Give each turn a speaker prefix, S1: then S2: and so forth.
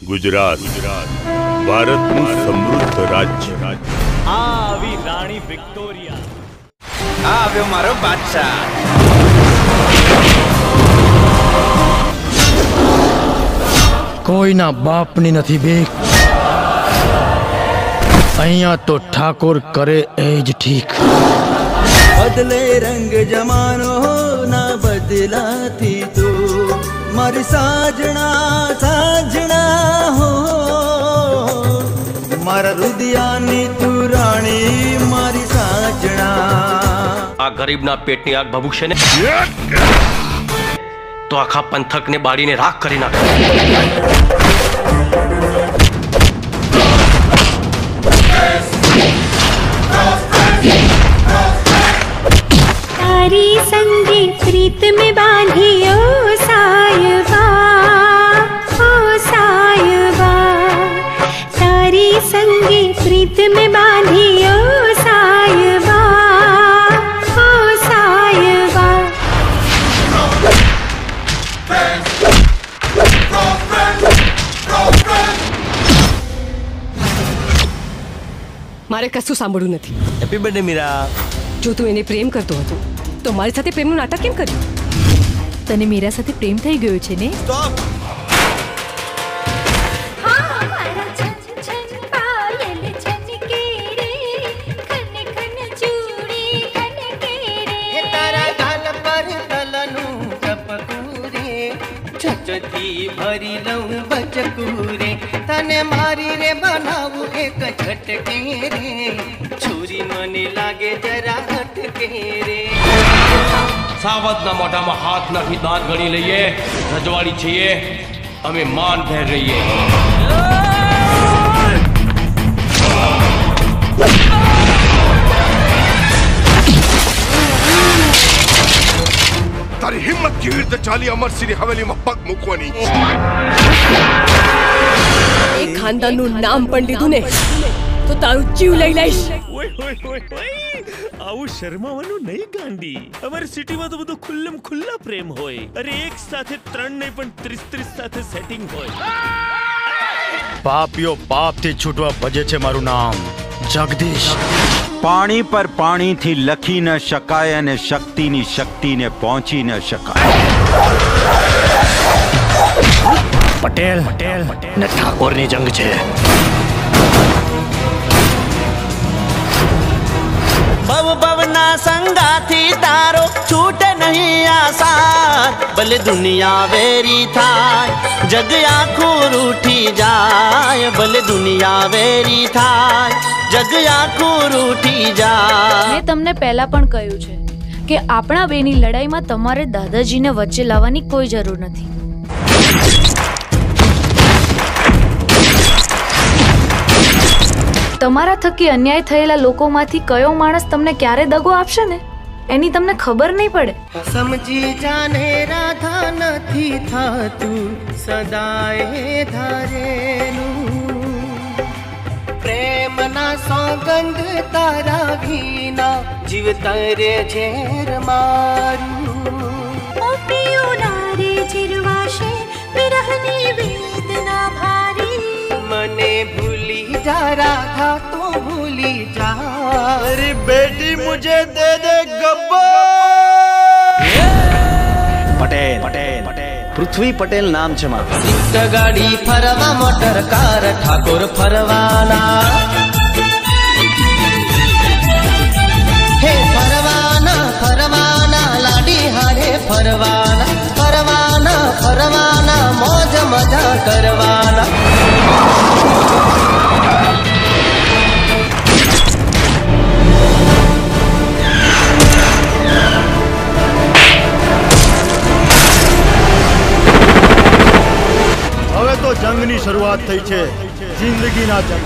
S1: ગુજરાત ભારતનું સમૃદ્ધ રાજ્ય
S2: આ આવી રાણી વિક્ટોરિયા
S3: આ આવ્યો મારો બાદશાહ
S4: કોઈના બાપની નથી બીક અહીંયા તો ઠાકોર કરે એ જ ઠીક
S5: બદલે રંગ જમાનો ના બદલાથી તું મારી સાજણા સાજણા હો મારા રુદિયાની તું રાણી મારી સાજણા
S6: આ ગરીબના પેટની આગ ભભૂકશે ને તો આખા પંથકને બાળીને રાખ કરી નાખે
S7: તારી સંગે પ્રીત મેં
S8: મારે કશું સાંભળવું નથી.
S3: Happy birthday Meera.
S8: જો તું એને પ્રેમ કરતો હતો તો મારી સાથે પ્રેમનું નાટક કેમ કર્યું?
S9: તને મીરા સાથે પ્રેમ થઈ ગયો છે ને?
S3: સ્ટોપ છચથી ભરી લઉં બચકુરે તને મારી રે બનાવું એક છટકે રે. છુરી મને લાગે જરા હટકે રે.
S6: સાવતના મોઢામાં હાથ નાખી દાંત ગણી લઈએ. રજવાડી છીએ. અમે માન ભેર રહીએ.
S1: તારી હિંમત કેવી રીતે ચાલી અમરસિંહની હવેલીમાં પગ મૂકવાની?
S8: એક ખાનદાનનું નામ પણ લીધું ને તો તારું જીવ લઈ લઈશ.
S2: ઓય ઓય ઓય ઓય આવું શરમાવાનું નહીં ગાંડી. અમારી સિટીમાં તો બધું ખુલ્લમ ખુલ્લા પ્રેમ હોય. અરે એક સાથે ત્રણ નહીં પણ ત્રીસ ત્રીસ સાથે સેટિંગ હોય.
S4: પાપીઓ પાપથી છૂટવા ભજે છે મારું નામ જગદીશ.
S10: પાણી પર પાણીથી લખી ન શકાય અને શક્તિની શક્તિને પહોંચી ન શકાય.
S4: પટેલ પટેલ ને ઠાકોરની જંગ છે.
S5: ભવ ભવના સંગાથી તારો આસાન દુનિયા વેરી થાય જગ આખું રૂઠી જાય ભલે દુનિયા વેરી થાય જગ આખું રૂઠી જાય
S9: મેં તમને પહેલા પણ કહ્યું છે કે આપણા બેની લડાઈમાં તમારે દાદાજીને વચ્ચે લાવવાની કોઈ જરૂર નથી. તમારા થકી અન્યાય થયેલા લોકોમાંથી કયો માણસ તમને ક્યારે દગો આપશે ને? એની તમને ખબર નહીં પડે?
S5: સમજી જાને રાધા નથી થાતું સદાય ધારેલું. પ્રેમના સોગંધ તારા વિના જીવ તરે ઝેર મારું.
S7: રે ચિરવાશે વિરહની વેદના ભારી.
S5: મને ભૂલી જા રાધા તો जा। अरे बेटी मुझे दे दे દે पटेल
S3: પટેલ પટેલ પૃથ્વી પટેલ નામ છે મારું
S5: ગાડી ફરવા મોટર કાર ઠાકોર ફરવાના હે ફરવાના ફરવાના લાડી હારે ફરવાના ફરવાના ફરવાના મોજ મજા કરવાના
S4: શરૂઆત થઈ છે. જિંદગીના જંગ.